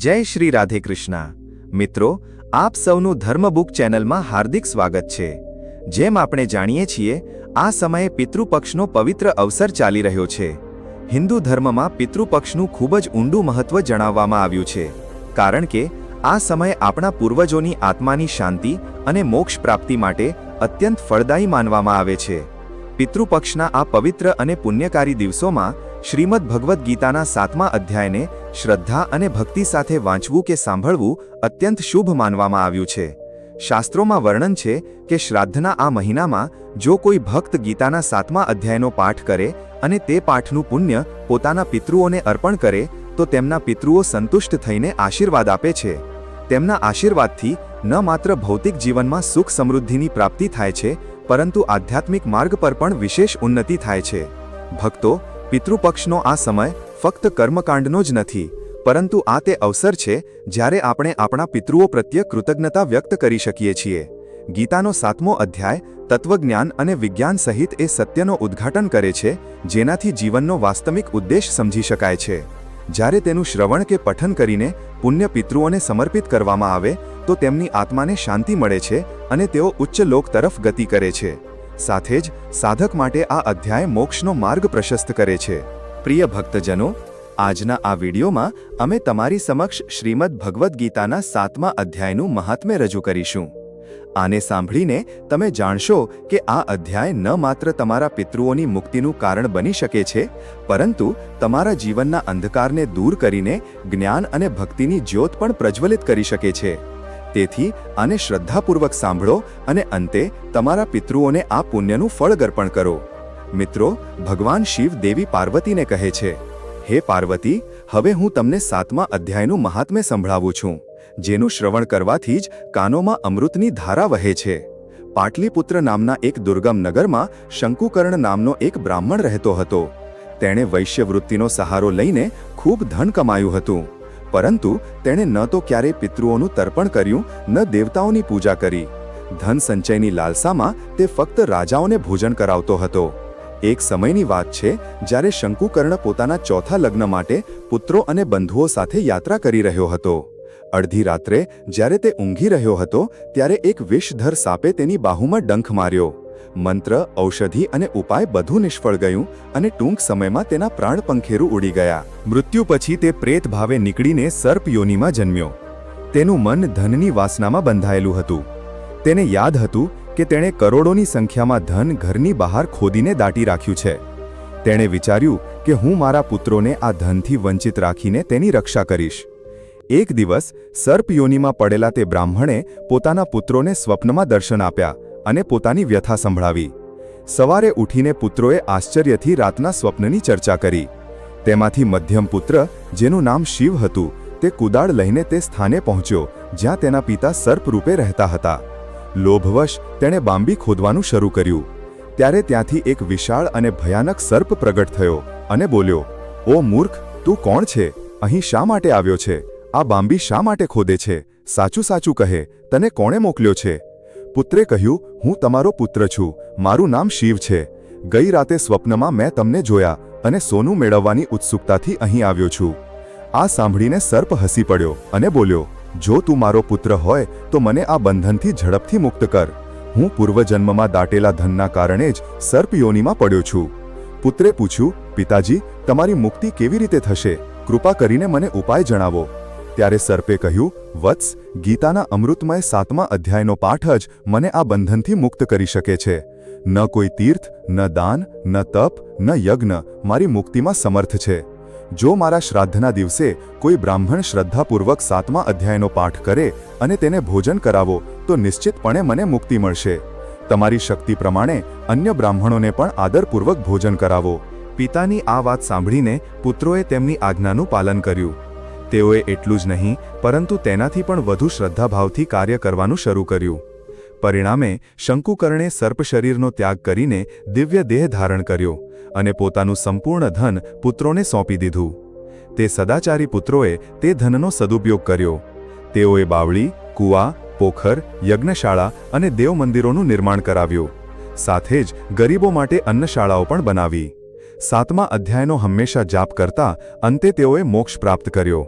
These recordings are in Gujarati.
જય શ્રી રાધે કૃષ્ણ. મિત્રો, આપ સૌનું ધર્મબુક ચેનલમાં હાર્દિક સ્વાગત છે. જેમ આપણે જાણીએ છીએ, આ સમયે પિતૃપક્ષનો પવિત્ર અવસર ચાલી રહ્યો છે. હિન્દુ ધર્મમાં પિતૃપક્ષનું ખૂબ જ ઊંડું મહત્વ જણાવવામાં આવ્યું છે. કારણ કે, આ સમય આપણા પૂર્વજોની આત્માની શાંતિ અને મોક્ષ પ્રાપ્તિ માટે અત્યંત ફળદાયી માનવામાં આવે છે. પિતૃપક્ષના આ પવિત્ર અને પુણ્યકારી દિવસોમાં શ્રીમદ ભગવદ્ ગીતાના સાતમા અધ્યાયને શ્રદ્ધા અને ભક્તિ સાથે વાંચવું કે સાંભળવું અત્યંત શુભ માનવામાં આવ્યું છે. શાસ્ત્રોમાં વર્ણન છે કે શ્રાદ્ધના આ મહિનામાં જો કોઈ ભક્ત ગીતાના સાતમા અધ્યાયનો પાઠ કરે અને તે પાઠનું પુણ્ય પોતાના પિતૃઓને અર્પણ કરે, તો તેમના પિતૃઓ સંતુષ્ટ થઈને આશીર્વાદ આપે છે. તેમના આશીર્વાદથી ન માત્ર ભૌતિક જીવનમાં સુખ સમૃદ્ધિની પ્રાપ્તિ થાય છે, પરંતુ આધ્યાત્મિક માર્ગ પર પણ વિશેષ ઉન્નતિ થાય છે. ભક્તો પિતૃપક્ષનો આ સમય ફક્ત કર્મકાંડનો જ નથી, પરંતુ આ તે અવસર છે જ્યારે આપણે આપણા પિતૃઓ પ્રત્યે કૃતજ્ઞતા વ્યક્ત કરી શકીએ છીએ. ગીતાનો સાતમો અધ્યાય તત્વજ્ઞાન અને વિજ્ઞાન સહિત એ સત્યનો ઉદ્ઘાટન કરે છે, જેનાથી જીવનનો વાસ્તવિક ઉદ્દેશ સમજી શકાય છે. જ્યારે તેનું શ્રવણ કે પઠન કરીને પુણ્ય પિતૃઓને સમર્પિત કરવામાં આવે, તો તેમની આત્માને શાંતિ મળે છે અને તેઓ ઉચ્ચ લોક તરફ ગતિ કરે છે. સાથે જ સાધક માટે આ અધ્યાય મોક્ષનો માર્ગ પ્રશસ્ત કરે છે. પ્રિય ભક્તજનો, આજના આ વિડીયોમાં અમે તમારી સમક્ષ શ્રીમદ ભગવદ્ ગીતાના સાતમા અધ્યાયનું મહાત્મ્ય રજૂ કરીશું. આને સાંભળીને તમે જાણશો કે આ અધ્યાય ન માત્ર તમારા પિતૃઓની મુક્તિનું કારણ બની શકે છે, પરંતુ તમારા જીવનના અંધકારને દૂર કરીને જ્ઞાન અને ભક્તિની જ્યોત પણ પ્રજ્વલિત કરી શકે છે. તેથી આને શ્રદ્ધાપૂર્વક સાંભળો અને અંતે તમારા પિતૃઓને આ પુણ્યનું ફળ ગર્પણ કરો. મિત્રો, ભગવાન શિવ દેવી પાર્વતીને કહે છે, હે પાર્વતી, હવે હું તમને સાતમા અધ્યાયનું મહાત્મ્ય સંભળાવું છું, જેનું શ્રવણ કરવાથી જ કાનોમાં અમૃતની ધારા વહે છે. પાટલીપુત્ર નામના એક દુર્ગમ નગરમાં શંકુકર્ણ નામનો એક બ્રાહ્મણ રહેતો હતો. તેણે વૈશ્યવૃત્તિનો સહારો લઈને ખૂબ ધન કમાયું હતું. પરંતુ તેણે ન તો ક્યારેય પિતૃઓનું તર્પણ કર્યું, ન દેવતાઓની પૂજા કરી. ધન સંચયની લાલસામાં તે ફક્ત રાજાઓને ભોજન કરાવતો હતો. એક સમયની વાત છે, જ્યારે શંકુકર્ણ પોતાના ચોથા લગ્ન માટે પુત્રો અને બંધુઓ સાથે યાત્રા કરી રહ્યો હતો. અડધી રાત્રે જ્યારે તે ઊંઘી રહ્યો હતો, ત્યારે એક વિષધર સાપે તેની બાહુમાં ડંખ માર્યો. મંત્ર, ઔષધિ અને ઉપાય બધું નિષ્ફળ ગયું અને ટૂંક સમયમાં તેના પ્રાણ પંખેરું ઉડી ગયા. મૃત્યુ પછી તે પ્રેત ભાવે નીકળીને સર્પ યોનિમાં જન્મ્યો. તેનું મન ધનની વાસનામાં બંધાયેલું હતું. તેને યાદ હતું કે તેણે કરોડોની સંખ્યામાં ધન ઘરની બહાર ખોદીને દાટી રાખ્યું છે. તેણે વિચાર્યું કે હું મારા પુત્રોને આ ધનથી વંચિત રાખીને તેની રક્ષા કરીશ. એક દિવસ સર્પ યોનિમાં પડેલા તે બ્રાહ્મણે પોતાના પુત્રોને સ્વપ્નમાં દર્શન આપ્યા. અને પોતાની વ્યથા સંભળાવી. સવારે ઉઠીને પુત્રોએ આશ્ચર્યથી રાતના સ્વપ્નની ચર્ચા કરી. તેમાંથી મધ્યમ પુત્ર, જેનું નામ શિવ હતું, તે કુદાળ લઈને તે સ્થાને પહોંચ્યો, જ્યાં તેના પિતા સર્પ રૂપે રહેતા હતા. લોભવશ, તેણે બાંબી ખોદવાનું શરૂ કર્યું. ત્યારે ત્યાંથી એક વિશાળ અને ભયાનક સર્પ પ્રગટ થયો અને બોલ્યો, ઓ મૂર્ખ, તું કોણ છે? અહીં શા માટે આવ્યો છે? આ બાંબી શા માટે ખોદે છે? સાચું સાચું કહે, તને કોણે મોકલ્યો છે? પુત્રે કહ્યું, હું તમારો પુત્ર છું. મારું નામ શિવ છે. ગઈ રાતે સ્વપ્નમાં મેં તમને જોયા અને સોનું મેળવવાની ઉત્સુકતાથી અહીં આવ્યો છું. આ સાંભળીને સર્પ હસી પડ્યો અને બોલ્યો, જો તું મારો પુત્ર હોય, તો મને આ બંધનથી ઝડપથી મુક્ત કર. હું પૂર્વજન્મમાં દાટેલા ધનના કારણે જ સર્પ યોનિમાં પડ્યો છું. પુત્રે પૂછ્યું, પિતાજી, તમારી મુક્તિ કેવી રીતે થશે? કૃપા કરીને મને ઉપાય જણાવો. ત્યારે સર્પે કહ્યું, વત્સ, ગીતાના અમૃતમય સાતમા અધ્યાયનો પાઠ જ મને આ બંધનથી મુક્ત કરી શકે છે. ન કોઈ તીર્થ, ન દાન, ન તપ, ન યજ્ઞ મારી મુક્તિમાં સમર્થ છે. જો મારા શ્રાદ્ધના દિવસે કોઈ બ્રાહ્મણ શ્રદ્ધાપૂર્વક સાતમા અધ્યાયનો પાઠ કરે અને તેને ભોજન કરાવો, તો નિશ્ચિતપણે મને મુક્તિ મળશે. તમારી શક્તિ પ્રમાણે અન્ય બ્રાહ્મણોને પણ આદરપૂર્વક ભોજન કરાવો. પિતાની આ વાત સાંભળીને પુત્રોએ તેમની આજ્ઞાનું પાલન કર્યું. તેઓએ એટલું જ નહીં, પરંતુ તેનાથી પણ વધુ શ્રદ્ધાભાવથી કાર્ય કરવાનું શરૂ કર્યું. પરિણામે, શંકુકર્ણે સર્પ શરીરનો ત્યાગ કરીને દિવ્ય દેહ ધારણ કર્યો અને પોતાનું સંપૂર્ણ ધન પુત્રોને સોંપી દીધું. તે સદાચારી પુત્રોએ તે ધનનો સદુપયોગ કર્યો. તેઓએ બાવળી, કૂવા, પોખર, યજ્ઞશાળા અને દેવ મંદિરોનું નિર્માણ કરાવ્યું. સાથે જ ગરીબો માટે અન્નશાળાઓ પણ બનાવી. સાતમા અધ્યાયનો હંમેશા જાપ કરતા અંતે તેઓએ મોક્ષ પ્રાપ્ત કર્યો.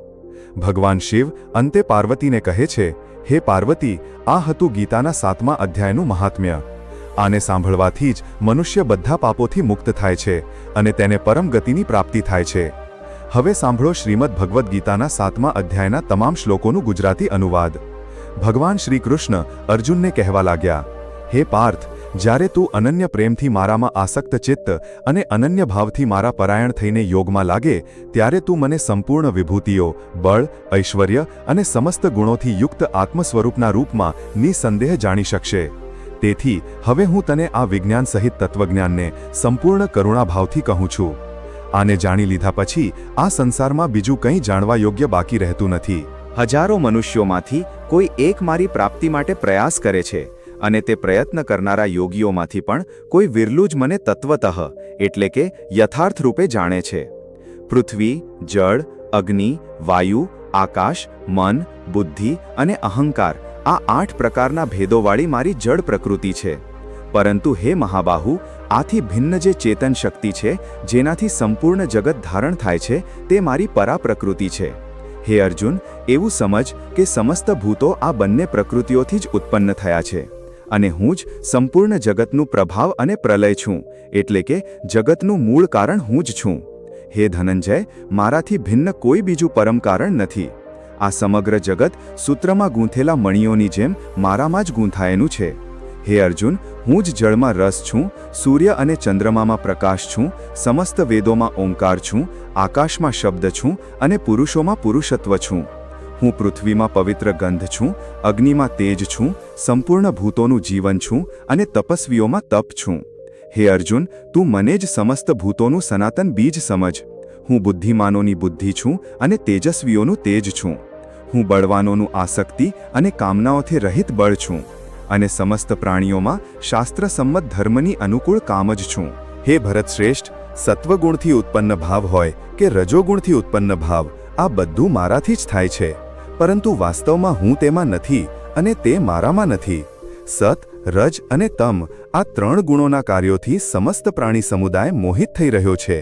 ભગવાન શિવ અંતે પાર્વતીને કહે છે, હે પાર્વતી, આ હતું ગીતાના સાતમા અધ્યાયનું મહાત્મ્ય. આને સાંભળવાથી જ મનુષ્ય બધા પાપોથી મુક્ત થાય છે અને તેને પરમ ગતિની પ્રાપ્તિ થાય છે. હવે સાંભળો શ્રીમદ ભગવદ્ ગીતાના સાતમા અધ્યાયના તમામ શ્લોકોનું ગુજરાતી અનુવાદ. ભગવાન શ્રી કૃષ્ણ અર્જુનને કહેવા લાગ્યા, હે પાર્થ જ્યારે તું અનન્ય પ્રેમથી મારામાં આસક્ત ચિત્ત અને અનન્ય ભાવથી મારા પરાયણ થઈને યોગમાં લાગે, ત્યારે તું મને સંપૂર્ણ વિભૂતિઓ, બળ, ઐશ્વર્ય અને સમસ્ત ગુણોથી યુક્ત આત્મ સ્વરૂપના રૂપમાં નિસંદેહ જાણી શકશે. તેથી, હવે હું તને આ વિજ્ઞાન સહિત તત્વજ્ઞાનને સંપૂર્ણ કરુણાભાવથી કહું છું. આને જાણી લીધા પછી, આ સંસારમાં બીજું કંઈ જાણવા યોગ્ય બાકી રહેતું નથી. હજારો મનુષ્યોમાંથી કોઈ એક મારી પ્રાપ્તિ માટે પ્રયાસ કરે છે. અને તે પ્રયત્ન કરનારા યોગીઓમાંથી પણ કોઈ વિરલું જ મને તત્વતઃ, એટલે કે યથાર્થ રૂપે જાણે છે. પૃથ્વી, જળ, અગ્નિ, વાયુ, આકાશ, મન, બુદ્ધિ અને અહંકાર આ આઠ પ્રકારના ભેદોવાળી મારી જળ પ્રકૃતિ છે. પરંતુ હે મહાબાહુ, આથી ભિન્ન જે ચેતન શક્તિ છે, જેનાથી સંપૂર્ણ જગત ધારણ થાય છે, તે મારી પરા પ્રકૃતિ છે. હે અર્જુન, એવું સમજ કે સમસ્ત ભૂતો આ બંને પ્રકૃતિઓથી જ ઉત્પન્ન થયા છે. અને હું જ સંપૂર્ણ જગતનું પ્રભાવ અને પ્રલય છું, એટલે કે જગતનું મૂળ કારણ હું જ છું. હે ધનંજય, મારાથી ભિન્ન કોઈ બીજું પરમ કારણ નથી. આ સમગ્ર જગત સૂત્રમાં ગૂંથેલા મણીઓની જેમ મારામાં જ ગૂંથાયેલું છે. હે અર્જુન, હું જ જળમાં રસ છું, સૂર્ય અને ચંદ્રમામાં પ્રકાશ છું, સમસ્ત વેદોમાં ઓંકાર છું, આકાશમાં શબ્દ છું અને પુરુષોમાં પુરુષત્વ છું. હું પૃથ્વીમાં પવિત્ર ગંધ છું, અગ્નિમાં તેજ છું, સંપૂર્ણ ભૂતોનું જીવન છું અને તપસ્વીઓમાં તપ છું. હે અર્જુન, તું મને જ સમસ્ત ભૂતોનું સનાતન બીજ સમજ. હું બુદ્ધિમાનોની બુદ્ધિ છું અને તેજસ્વીઓનું તેજ છું. હું બળવાનોનું આસક્તિ અને કામનાઓથી રહિત બળ છું અને સમસ્ત પ્રાણીઓમાં શાસ્ત્રસંમત ધર્મની અનુકૂળ કામ જ છું. હે ભરતશ્રેષ્ઠ, સત્વગુણથી ઉત્પન્ન ભાવ હોય કે રજોગુણથી ઉત્પન્ન ભાવ, આ બધું મારાથી જ થાય છે. પરંતુ વાસ્તવમાં હું તેમાં નથી અને તે મારામાં નથી. સત, રજ અને તમ આ ત્રણ ગુણોના કાર્યોથી સમસ્ત પ્રાણી સમુદાય મોહિત થઈ રહ્યો છે.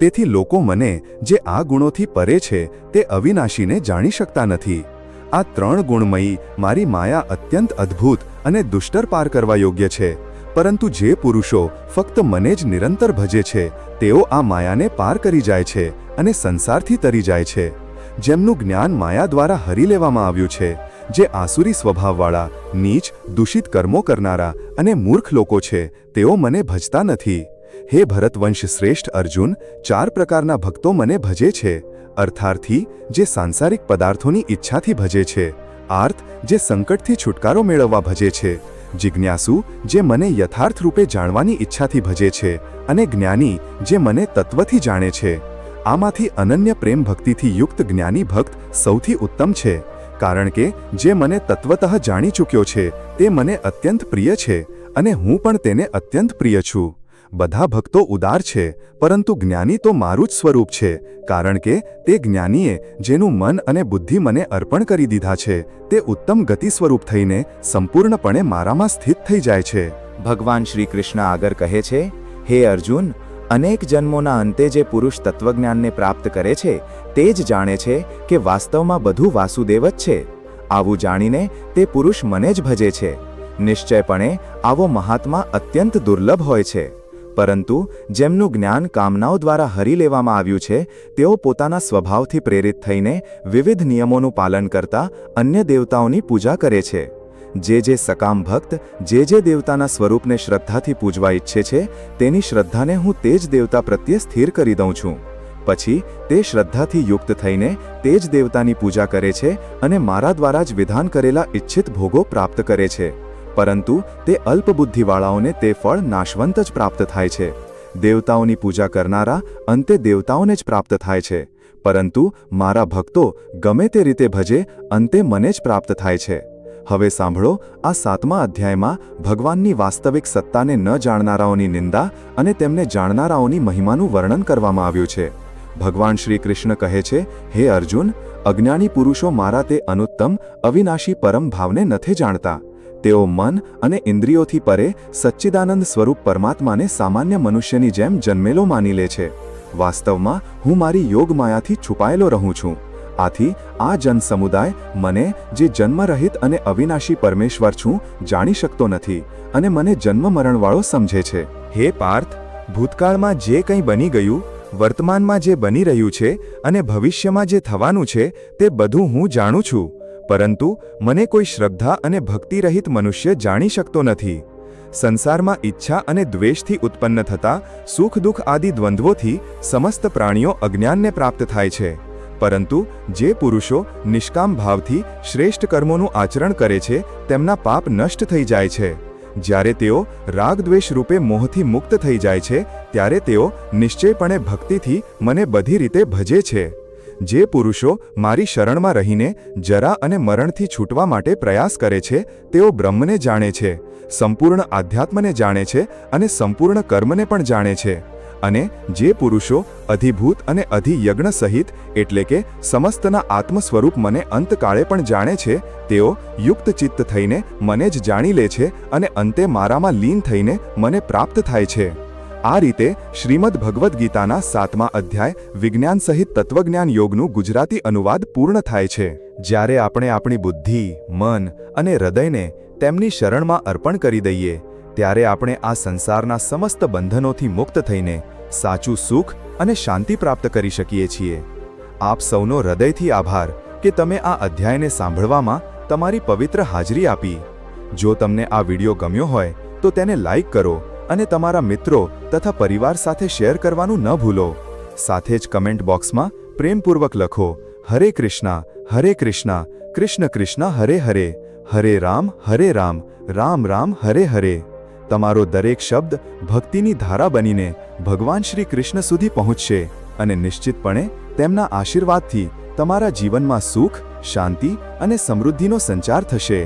તેથી લોકો મને જે આ ગુણોથી પરે છે તે અવિનાશીને જાણી શકતા નથી. આ ત્રણ ગુણમયી મારી માયા અત્યંત અદ્ભુત અને દુષ્ટર પાર કરવા યોગ્ય છે. પરંતુ જે પુરુષો ફક્ત મને જ નિરંતર ભજે છે, તેઓ આ માયાને પાર કરી જાય છે અને સંસારથી તરી જાય છે. જેમનું જ્ઞાન માયા દ્વારા હરી લેવામાં આવ્યું છે, જે આસુરી સ્વભાવવાળા, નીચ, દૂષિત કર્મો કરનારા અને મૂર્ખ લોકો છે, તેઓ મને ભજતા નથી. હે ભરતવંશ શ્રેષ્ઠ અર્જુન, ચાર પ્રકારના ભક્તો મને ભજે છે. અર્થાર્થી, જે સાંસારિક પદાર્થોની ઈચ્છાથી ભજે છે. આર્થ, જે સંકટથી છુટકારો મેળવવા ભજે છે. જિજ્ઞાસુ, જે મને યથાર્થ રૂપે જાણવાની ઈચ્છાથી ભજે છે અને જ્ઞાની, જે મને તત્વથી જાણે છે. આમાંથી અનન્ય પ્રેમ ભક્તિથી યુક્ત જ્ઞાની ભક્ત સૌથી ઉત્તમ છે, કારણ કે જે મને તત્વતઃ જાણી ચૂક્યો છે, તે મને અત્યંત પ્રિય છે અને હું પણ તેને અત્યંત પ્રિય છું. બધા ભક્તો ઉદાર છે, પરંતુ જ્ઞાની તો મારું જ સ્વરૂપ છે, કારણ કે તે જ્ઞાનીએ જેનું મન અને બુદ્ધિ મને અર્પણ કરી દીધા છે, તે ઉત્તમ ગતિ સ્વરૂપ થઈને સંપૂર્ણપણે મારામાં સ્થિત થઈ જાય છે. ભગવાન શ્રી કૃષ્ણ આગળ કહે છે, હે અર્જુન અનેક જન્મોના અંતે જે પુરુષ તત્વજ્ઞાનને પ્રાપ્ત કરે છે, તે જ જાણે છે કે વાસ્તવમાં બધું વાસુદેવ જ છે. આવું જાણીને તે પુરુષ મને જ ભજે છે. નિશ્ચયપણે, આવો મહાત્મા અત્યંત દુર્લભ હોય છે. પરંતુ, જેમનું જ્ઞાન કામનાઓ દ્વારા હરી લેવામાં આવ્યું છે, તેઓ પોતાના સ્વભાવથી પ્રેરિત થઈને વિવિધ નિયમોનું પાલન કરતા અન્ય દેવતાઓની પૂજા કરે છે. જે જે સકામ ભક્ત, જે જે દેવતાના સ્વરૂપને શ્રદ્ધાથી પૂજવા ઈચ્છે છે, તેની શ્રદ્ધાને હું તે જ દેવતા પ્રત્યે સ્થિર કરી દઉં છું. પછી, તે શ્રદ્ધાથી યુક્ત થઈને તે જ દેવતાની પૂજા કરે છે અને મારા દ્વારા જ વિધાન કરેલા ઇચ્છિત ભોગો પ્રાપ્ત કરે છે. પરંતુ, તે અલ્પબુદ્ધિવાળાઓને તે ફળ નાશવંત જ પ્રાપ્ત થાય છે. દેવતાઓની પૂજા કરનારા અંતે દેવતાઓને જ પ્રાપ્ત થાય છે. પરંતુ, મારા ભક્તો ગમે તે રીતે ભજે, અંતે મને જ પ્રાપ્ત થાય છે. હવે સાંભળો, આ સાતમા અધ્યાયમાં ભગવાનની વાસ્તવિક સત્તાને ન જાણનારાઓની નિંદા અને તેમને જાણનારાઓની મહિમાનું વર્ણન કરવામાં આવ્યું છે. ભગવાન શ્રી કૃષ્ણ કહે છે, હે અર્જુન, અજ્ઞાની પુરુષો મારા તે અનુત્તમ, અવિનાશી પરમ ભાવને નથી જાણતા. તેઓ મન અને ઇન્દ્રિયોથી પરે સચ્ચિદાનંદ સ્વરૂપ પરમાત્માને સામાન્ય મનુષ્યની જેમ જન્મેલો માની લે છે. વાસ્તવમાં હું મારી યોગમાયાથી છુપાયેલો રહું છું. આથી આ જનસમુદાય મને જે જન્મરહિત અને અવિનાશી પરમેશ્વર છું જાણી શકતો નથી અને મને જન્મ મરણવાળો સમજે છે. હે પાર્થ, ભૂતકાળમાં જે કંઈ બની ગયું, વર્તમાનમાં જે બની રહ્યું છે અને ભવિષ્યમાં જે થવાનું છે તે બધું હું જાણું છું, પરંતુ મને કોઈ શ્રદ્ધા અને ભક્તિરહિત મનુષ્ય જાણી શકતો નથી. સંસારમાં ઈચ્છા અને દ્વેષથી ઉત્પન્ન થતા સુખ દુઃખ આદિ દ્વંદ્વોથી સમસ્ત પ્રાણીઓ અજ્ઞાનને પ્રાપ્ત થાય છે. પરંતુ જે પુરુષો નિષ્કામ ભાવથી શ્રેષ્ઠ કર્મોનું આચરણ કરે છે, તેમના પાપ નષ્ટ થઈ જાય છે. જ્યારે તેઓ રાગદ્વેષ રૂપે મોહથી મુક્ત થઈ જાય છે, ત્યારે તેઓ નિશ્ચયપણે ભક્તિથી મને બધી રીતે ભજે છે. જે પુરુષો મારી શરણમાં રહીને જરા અને મરણથી છૂટવા માટે પ્રયાસ કરે છે, તેઓ બ્રહ્મને જાણે છે, સંપૂર્ણ આધ્યાત્મને જાણે છે અને સંપૂર્ણ કર્મને પણ જાણે છે. અને જે પુરુષો અધિભૂત અને અધિયજ્ઞ સહિત, એટલે કે સમસ્તના આત્મ સ્વરૂપ મને અંતકાળે પણ જાણે છે, તેઓ યુક્ત ચિત્ત થઈને મને જ જાણી લે છે અને અંતે મારામાં લીન થઈને મને પ્રાપ્ત થાય છે. આ રીતે શ્રીમદ ભગવદ્ ગીતાના સાતમા અધ્યાય વિજ્ઞાન સહિત તત્વજ્ઞાન યોગનું ગુજરાતી અનુવાદ પૂર્ણ થાય છે. જ્યારે આપણે આપણી બુદ્ધિ, મન અને હૃદયને તેમની શરણમાં અર્પણ કરી દઈએ ત્યારે આપણે આ સંસારના સમસ્ત બંધનોથી મુક્ત થઈને સાચું સુખ અને શાંતિ પ્રાપ્ત કરી શકીએ છીએ. આપ સૌનો હૃદયથી આભાર કે તમે આ અધ્યાયને સાંભળવામાં તમારી પવિત્ર હાજરી આપી. જો તમને આ વિડિયો ગમ્યો હોય, તો તેને લાઈક કરો અને તમારા મિત્રો તથા પરિવાર સાથે શેર કરવાનું ન ભૂલો. સાથે જ કમેન્ટ બોક્સમાં પ્રેમપૂર્વક લખો, હરે કૃષ્ણ હરે કૃષ્ણ કૃષ્ણ કૃષ્ણ હરે હરે હરે રામ હરે રામ રામ રામ હરે હરે. તમારો દરેક શબ્દ ભક્તિની ધારા બનીને ભગવાન શ્રી કૃષ્ણ સુધી પહોંચશે અને નિશ્ચિતપણે તેમના આશીર્વાદથી તમારા જીવનમાં સુખ, શાંતિ અને સમૃદ્ધિનો સંચાર થશે.